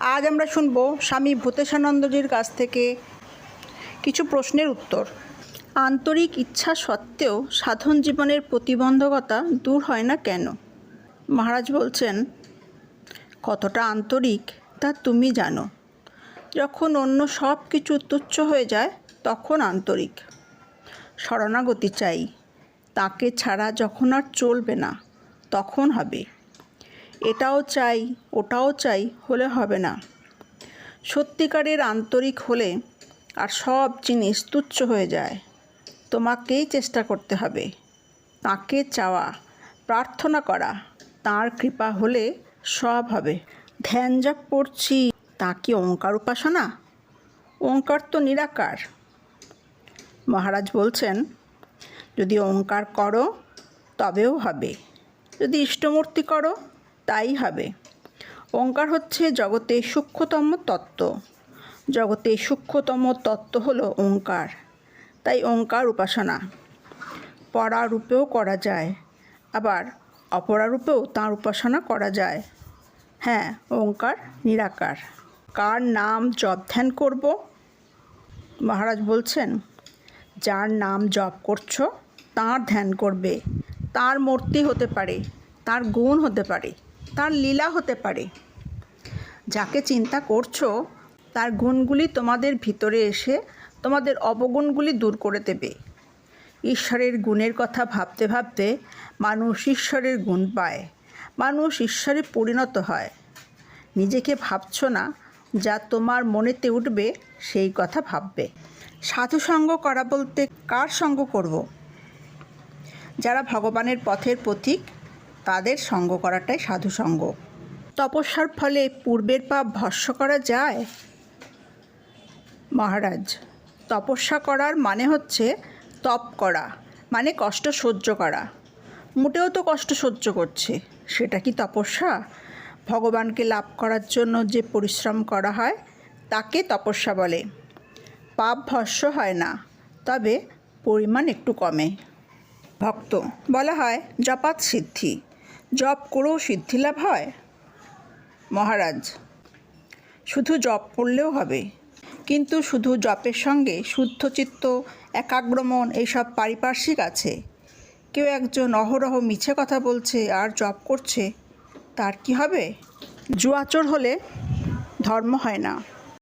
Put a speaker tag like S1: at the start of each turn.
S1: আজ আমরা শুনব স্বামী ভূতেশানন্দজির কাছ থেকে কিছু প্রশ্নের উত্তর। আন্তরিক ইচ্ছা সত্ত্বেও সাধন জীবনের প্রতিবন্ধকতা দূর হয় না কেন? মহারাজ বলছেন, কতটা আন্তরিক তা তুমি জানো। যখন অন্য সব কিছু তুচ্ছ হয়ে যায়, তখন আন্তরিক। শরণাগতি চাই। তাকে ছাড়া যখন আর চলবে না, তখন হবে। এটাও চাই, ওটাও চাই, হলে হবে না। সত্যিকারের আন্তরিক হলে আর সব জিনিস তুচ্ছ হয়ে যায়। তোমাকেই চেষ্টা করতে হবে। তাকে চাওয়া, প্রার্থনা করা, তার কৃপা হলে সব হবে। ধ্যান যা পড়ছি তা কি ওঙ্কার উপাসনা? ওঙ্কার তো নিরাকার। মহারাজ বলছেন, যদি ওঙ্কার করো, তবেও হবে। যদি ইষ্টমূর্তি করো তাই হবে। ওঙ্কার হচ্ছে জগতে সূক্ষ্মতম তত্ত্ব। জগতে সূক্ষ্মতম তত্ত্ব হলো ওঙ্কার। তাই ওঙ্কার উপাসনা। পরারূপেও করা যায়, আবার অপরারূপেও তাঁর উপাসনা করা যায়। হ্যাঁ ওঙ্কার নিরাকার। কার নাম জপ ধ্যান করব? মহারাজ বলছেন, যার নাম জপ করছ, তার ধ্যান করবে। তার মূর্তি হতে পারে, তার গুণ হতে পারে। তার লীলা হতে পারে। যাকে চিন্তা করছ, তার গুণগুলি তোমাদের ভিতরে এসে তোমাদের অবগুণগুলি দূর করে দেবে। ঈশ্বরের গুণের কথা ভাবতে ভাবতে মানুষ ঈশ্বরের গুণ পায়। মানুষ ঈশ্বরে পরিণত হয়। নিজেকে ভাবছ না, যা তোমার মনেতে উঠবে, সেই কথা ভাববে। সাধুসঙ্গ করা বলতে কার সঙ্গ করব? যারা ভগবানের পথের পথিক তাদের সঙ্গ করাটাই সাধু সঙ্গ। তপস্যার ফলে পূর্বের পাপ ভস্য করা যায়? মহারাজ, তপস্যা করার মানে হচ্ছে তপ করা মানে কষ্ট সহ্য করা। মোটেও তো কষ্ট সহ্য করছে, সেটা কি তপস্যা? ভগবানকে লাভ করার জন্য যে পরিশ্রম করা হয়, তাকে তপস্যা বলে। পাপ ভস্য হয় না, তবে পরিমাণ একটু কমে। ভক্ত, বলা হয় জপাত সিদ্ধি। জপ করেও সিদ্ধি লাভ হয়? মহারাজ, শুধু জপ করলেও হবে। কিন্তু শুধু জপের সঙ্গে শুদ্ধ চিত্ত, একাগ্রমন এইসব পারিপার্শ্বিক আছে। কেউ একজন অহরহ মিছে কথা বলছে আর জপ করছে, তার কি হবে? জুয়াচর হলে ধর্ম হয় না।